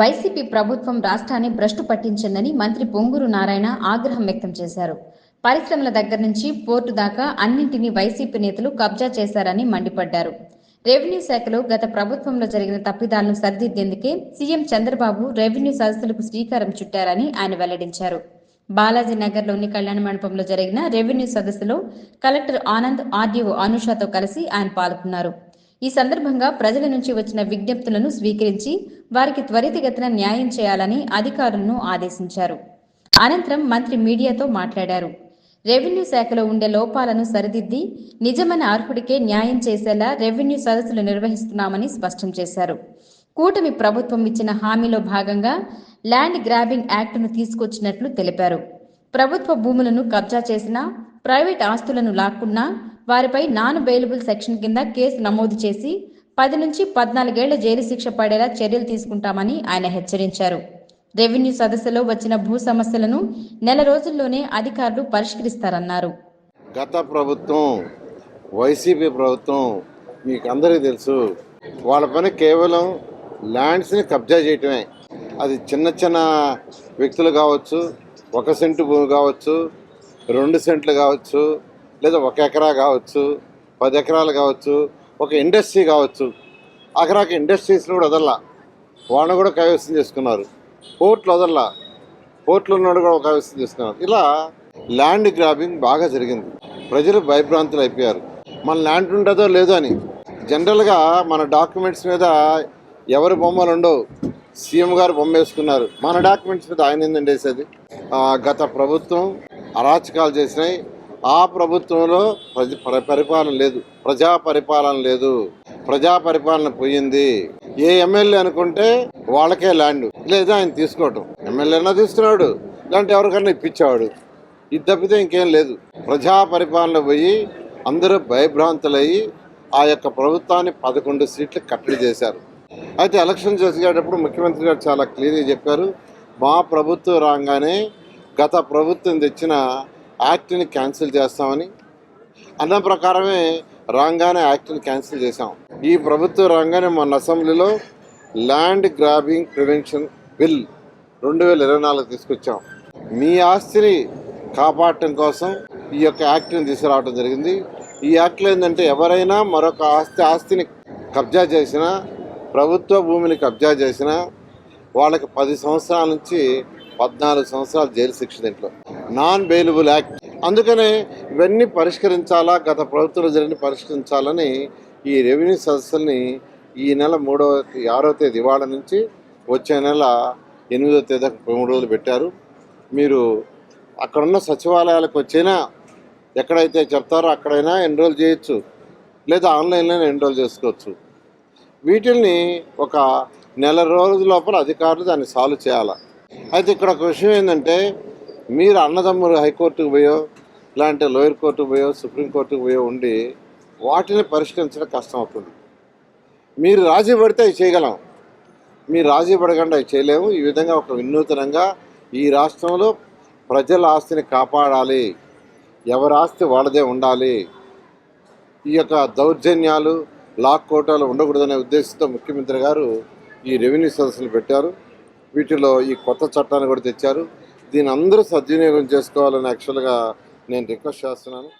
YCP ప్రభుత్వం రాష్ట్రాన్ని భ్రష్టు పట్టించిందని మంత్రి పొంగూరు నారాయణ ఆగ్రహం వ్యక్తం చేశారు. పరిశ్రమల దగ్గర నుంచి పోర్టు దాకా అన్నింటినీ వైసీపీ నేతలు కబ్జా చేశారని మండిపడ్డారు. రెవెన్యూ శాఖలో గత ప్రభుత్వంలో జరిగిన తప్పిదాలను సరిదిద్దేందుకే సీఎం చంద్రబాబు రెవెన్యూ సదస్సులకు శ్రీకారం చుట్టారని ఆయన వెల్లడించారు. బాలాజీ నగర్లోని కళ్యాణ మండపంలో జరిగిన రెవెన్యూ సదస్సులో కలెక్టర్ ఆనంద్ ఆర్డీఓ అనుషాతో కలిసి ఆయన పాల్గొన్నారు. ఈ సందర్భంగా ప్రజల నుంచి వచ్చిన విజ్ఞప్తులను స్వీకరించి వారికి త్వరితగతిన న్యాయం చేయాలని అధికారులను ఆదేశించారు. అనంతరం మంత్రి మీడియాతో మాట్లాడారు. రెవెన్యూ శాఖలో ఉండే లోపాలను సరిదిద్ది నిజమైన అర్హుడికే న్యాయం చేసేలా రెవెన్యూ సదస్సులు నిర్వహిస్తున్నామని స్పష్టం చేశారు. కూటమి ప్రభుత్వం ఇచ్చిన హామీలో భాగంగా ల్యాండ్ గ్రాబింగ్ యాక్టును తీసుకొచ్చినట్లు తెలిపారు. ప్రభుత్వ భూములను కబ్జా చేసినా ప్రైవేట్ ఆస్తులను లాక్కున్నా వారిపై నాన్ బెయిలబుల్ సెక్షన్ కింద కేసు నమోదు చేసి పది నుంచి పద్నాలుగేళ్ళ జైలు శిక్ష పడేలా చర్యలు తీసుకుంటామని ఆయన హెచ్చరించారు. రెవెన్యూ సదస్సులో వచ్చిన భూ సమస్యలను నెల రోజుల్లోనే అధికారులు పరిష్కరిస్తారన్నారు. గత ప్రభుత్వం వైసీపీ ప్రభుత్వం మీకు అందరికీ తెలుసు వాళ్ళ పని కేవలం ల్యాండ్స్ని కబ్జా చేయటమే. అది చిన్న చిన్న వ్యక్తులు కావచ్చు ఒక సెంటు భూమి కావచ్చు రెండు సెంట్లు కావచ్చు లేదా ఒక ఎకరా కావచ్చు పది ఎకరాలు కావచ్చు ఒక ఇండస్ట్రీ కావచ్చు. అకరాకి ఇండస్ట్రీస్ని కూడా వదల్లా. వాళ్ళని కూడా కైవసం చేసుకున్నారు. పోర్ట్లు వదల్లా. పోర్ట్లు ఉన్నాడు కూడా కైవసం చేసుకున్నారు. ఇలా ల్యాండ్ గ్రాబింగ్ బాగా జరిగింది. ప్రజలు భయభ్రాంతులు అయిపోయారు. మన ల్యాండ్ ఉంటుందో లేదో అని. జనరల్గా మన డాక్యుమెంట్స్ మీద ఎవరి బొమ్మలు ఉండవు. సీఎం గారు బొమ్మ వేసుకున్నారు. మన డాక్యుమెంట్స్ మీద ఆయన ఏందండి వేసేది గత ప్రభుత్వం అరాచకాలు చేసినాయి. ఆ ప్రభుత్వంలో ప్రజ పరి- పరిపాలన లేదు. ప్రజా పరిపాలన లేదు. ప్రజా పరిపాలన పోయింది. ఏ ఎమ్మెల్యే అనుకుంటే వాళ్ళకే ల్యాండ్. లేదా ఆయన తీసుకోవటం. ఎమ్మెల్యేనా తీసుకున్నాడు ఇలాంటి ఎవరికైనా ఇప్పించేవాడు. ఇది తప్పితే ఇంకేం లేదు. ప్రజా పరిపాలన పోయి అందరూ భయభ్రాంతులయ్యి ఆ యొక్క ప్రభుత్వాన్ని పదకొండు సీట్లు కట్టడి చేశారు. అయితే ఎలక్షన్ చేసేటప్పుడు ముఖ్యమంత్రి గారు చాలా క్లియర్గా చెప్పారు. మా ప్రభుత్వం రాగానే గత ప్రభుత్వం తెచ్చిన యాక్ట్ని క్యాన్సిల్ చేస్తామని అన్న ప్రకారమే రాగానే యాక్ట్ని క్యాన్సిల్ చేశాం. ఈ ప్రభుత్వం రాగానే మన అసెంబ్లీలో ల్యాండ్ గ్రాబింగ్ ప్రివెన్షన్ బిల్ రెండు వేల ఇరవై నాలుగు తీసుకొచ్చాం. మీ ఆస్తిని కాపాడటం కోసం ఈ యొక్క యాక్ట్ని తీసుకురావడం జరిగింది. ఈ యాక్ట్లో ఏంటంటే ఎవరైనా మరొక ఆస్తి ఆస్తిని కబ్జా చేసినా ప్రభుత్వ భూమిని కబ్జా చేసినా వాళ్ళకి పది సంవత్సరాల నుంచి పద్నాలుగు సంవత్సరాలు జైలు శిక్ష దీంట్లో. Non bailable act. అందుకనే ఇవన్నీ పరిష్కరించాలా గత ప్రభుత్వంలో జరిగిన పరిష్కరించాలని ఈ రెవెన్యూ సదస్సుల్ని ఈ నెల మూడవ ఆరో తేదీ ఇవాళ నుంచి వచ్చే నెల ఎనిమిదో తేదీ మూడు రోజులు పెట్టారు. మీరు అక్కడున్న సచివాలయాలకు వచ్చినా ఎక్కడైతే చెప్తారో అక్కడైనా ఎన్రోల్ చేయొచ్చు? లేదా ఆన్లైన్లోనే ఎన్రోల్ చేసుకోవచ్చు? వీటిల్ని ఒక నెల రోజుల లోపల అధికారులు దాన్ని సాల్వ్ చేయాలి? అయితే ఇక్కడ ఒక విషయం ఏంటంటే మీరు అన్నదమ్ములు హైకోర్టుకు పోయో ఇలాంటి లోయర్ కోర్టుకు పోయో సుప్రీంకోర్టుకు పోయో ఉండి వాటిని పరిష్కరించడం కష్టం అవుతుంది మీరు రాజీ పడితే అవి చేయగలం. మీరు రాజీ పడకుండా అవి చేయలేము ఈ విధంగా ఒక వినూతనంగా ఈ రాష్ట్రంలో ప్రజల ఆస్తిని కాపాడాలి. ఎవరి ఆస్తి వాళ్ళదే ఉండాలి. ఈ యొక్క దౌర్జన్యాలు లాక్ కోటాలు ఉండకూడదనే ఉద్దేశంతో ముఖ్యమంత్రి గారు ఈ రెవెన్యూ సదస్సులు పెట్టారు. వీటిలో ఈ కొత్త చట్టాన్ని కూడా తెచ్చారు. దీని అందరూ సద్వినియోగం చేసుకోవాలని యాక్చువల్గా నేను రిక్వెస్ట్ చేస్తున్నాను.